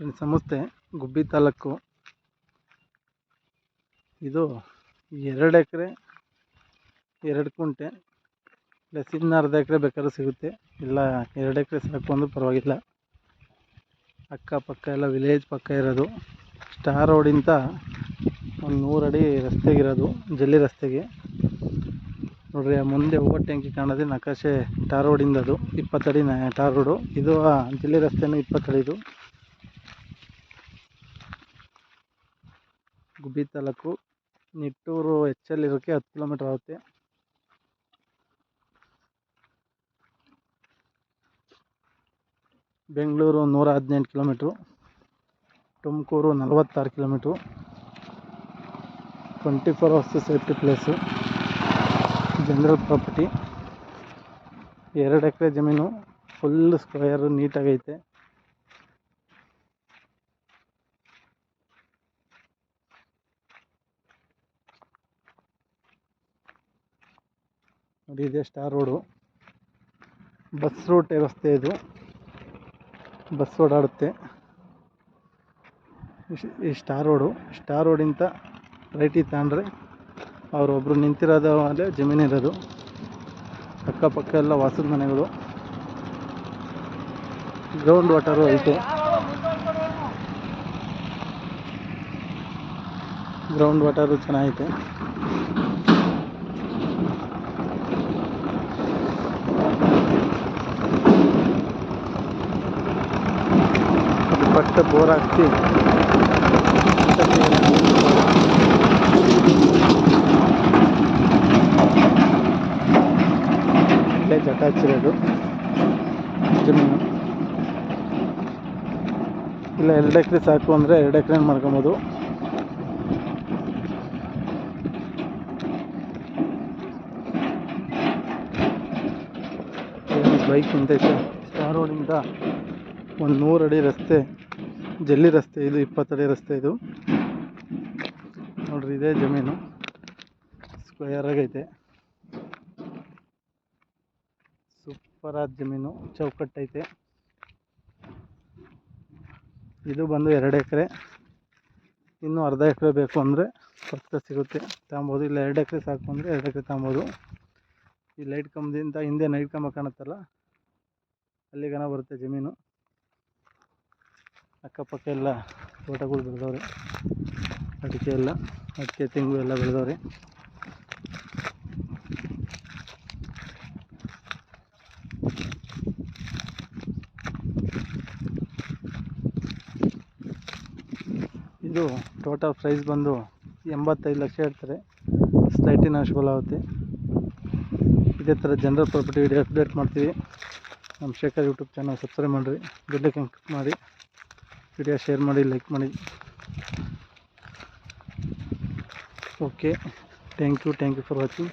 ನಮಸ್ತೆ ಗುಬ್ಬಿ ತಾಲೂಕು. ಇದು ಎರಡು ಎಕರೆ, ಎರಡು ಕುಂಟೆ. ಪ್ಲಸ್ ಇನ್ನು ಅರ್ಧ ಎಕರೆ ಬೇಕಾದ್ರೂ ಸಿಗುತ್ತೆ. ಇಲ್ಲ, ಎರಡು ಎಕರೆ ಸಾಕು ಅಂದ್ರೂ ಪರವಾಗಿಲ್ಲ. ಅಕ್ಕಪಕ್ಕ ಎಲ್ಲ ವಿಲೇಜ್ ಪಕ್ಕ ಇರೋದು. ಸ್ಟಾರ್ ರೋಡಿಂದ ಒಂದು ನೂರು ಅಡಿ ರಸ್ತೆಗಿರೋದು ಜಲ್ಲಿ ರಸ್ತೆಗೆ. ನೋಡ್ರಿ ಮುಂದೆ ಓವರ್ ಟ್ಯಾಂಕಿ ಕಾಣೋದೇ ನಕಾಶೆ ಟಾರ್ ರೋಡಿಂದ ಅದು. ಇಪ್ಪತ್ತಡಿ ಟಾರ್ ರೋಡು ಇದು ಜಲ್ಲಿ ರಸ್ತೆನೂ ಇಪ್ಪತ್ತಡಿದು ಗುಬ್ಬಿ ತಾಲೂಕು ನಿಟ್ಟೂರು ಎಚ್ ಎಲ್ ಇರೋಕ್ಕೆ ಹತ್ತು ಕಿಲೋಮೀಟ್ರ್ ಆಗುತ್ತೆ. ಬೆಂಗಳೂರು ನೂರ ಹದಿನೆಂಟು ಕಿಲೋಮೀಟ್ರು, ತುಮಕೂರು ನಲವತ್ತಾರು kilometre, twenty four hours safety place general property ಎರಡು ಎಕರೆ ಜಮೀನು ಫುಲ್ ಸ್ಕ್ವೇರು ನೀಟಾಗೈತೆ. ನೋಡಿ ಇದೆ ಸ್ಟಾರ್ ರೋಡು ಬಸ್ ರೂಟ್ ರಸ್ತೆ ಇದು. ಬಸ್ ಓಡಾಡುತ್ತೆ. ಈ ಸ್ಟಾರ್ ರೋಡು ಸ್ಟಾರ್ ರೋಡಿಂದ ರೈಟಿಗೆ ತಗೊಂಡ್ರೆ ಅವರೊಬ್ಬರು ನಿಂತಿರೋದು ಮೇಲೆ ಜಮೀನಿರೋದು ಅಕ್ಕಪಕ್ಕ ಎಲ್ಲ ವಾಸದ ಮನೆಗಳು. ಗ್ರೌಂಡ್ ವಾಟರು ಐತೆ. ಗ್ರೌಂಡ್ ವಾಟರು ಚೆನ್ನಾಗೈತೆ. ಬಟ್ಟೆ ಬೋರ್ ಹಾಕ್ತಿ ಇಲ್ಲೇ ಜಟ ಹಚ್ಚಿರೋದು ಜಮೀನು ಇಲ್ಲ, ಎರಡು ಎಕರೆ ಸಾಕು ಅಂದರೆ ಎರಡು ಎಕರೆ ಮಾಡ್ಕೊಬೋದು. ಬೈಕ್ ನಿಂತೈತೆ ಸ್ಟಾರ್ ರೋಡಿಂದ ಒಂದು ನೂರು ಅಡಿ ರಸ್ತೆ. ಜಲ್ಲಿ ರಸ್ತೆ ಇದು, ಇಪ್ಪತ್ತಡಿ ರಸ್ತೆ ಇದು. ನೋಡ್ರಿ, ಇದೇ ಜಮೀನು. ಸ್ಕ್ವೇರ್ ಆಗೈತೆ. ಸೂಪರ್ ಆದ ಜಮೀನು, ಚೌಕಟ್ಟೈತೆ. ಇದು ಬಂದು ಎರಡು ಎಕರೆ. ಇನ್ನು ಅರ್ಧ ಎಕರೆ ಬೇಕು ಅಂದರೆ ಪಕ್ಕ ಸಿಗುತ್ತೆ ತಗೊಬೋದು ಇಲ್ಲ ಎರಡು ಎಕರೆ ಸಾಕು ಅಂದರೆ ಎರಡು ಎಕರೆ ತಗೊಬೋದು ಈ ಲೈಟ್ ಕಂಬದಿಂದ ಹಿಂದೆ ನೈಟ್ ಕಂಬ ಕಾಣುತ್ತಲ್ಲ ಅಲ್ಲಿಗನ ಬರುತ್ತೆ ಜಮೀನು. ಅಕ್ಕಪಕ್ಕ ಎಲ್ಲ ತೋಟಗಳು ಬೆಳೆದವ್ರೆ. ಅಡಿಕೆ ಎಲ್ಲ, ಅಡಿಕೆ ತೆಂಗು ಎಲ್ಲ ಬೆಳೆದವ್ರೆ. ಇದು ಟೋಟಲ್ ಪ್ರೈಸ್ ಬಂದು ಎಂಬತ್ತೈದು ಲಕ್ಷ ಹೇಳ್ತಾರೆ. ಸ್ಲೈಟಿನ ನಾಶಬಲ್ ಆಗುತ್ತೆ. ಇದೇ ಥರ ಜನರಲ್ ಪ್ರಾಪರ್ಟಿ ವಿಡಿಯೋ ಅಪ್ಡೇಟ್ ಮಾಡ್ತೀವಿ. ನಮ್ಮ ಶೇಖರ್ ಯೂಟ್ಯೂಬ್ ಚಾನಲ್ ಸಬ್ಸ್ಕ್ರೈಬ್ ಮಾಡಿರಿ, ಬೆಲ್ ಐಕನ್ ಕ್ಲಿಕ್ ಮಾಡಿ. ವಿಡಿಯೋ ಶೇರ್ ಮಾಡಿ ಲೈಕ್ ಮಾಡಿ. Okay thank you thank you for watching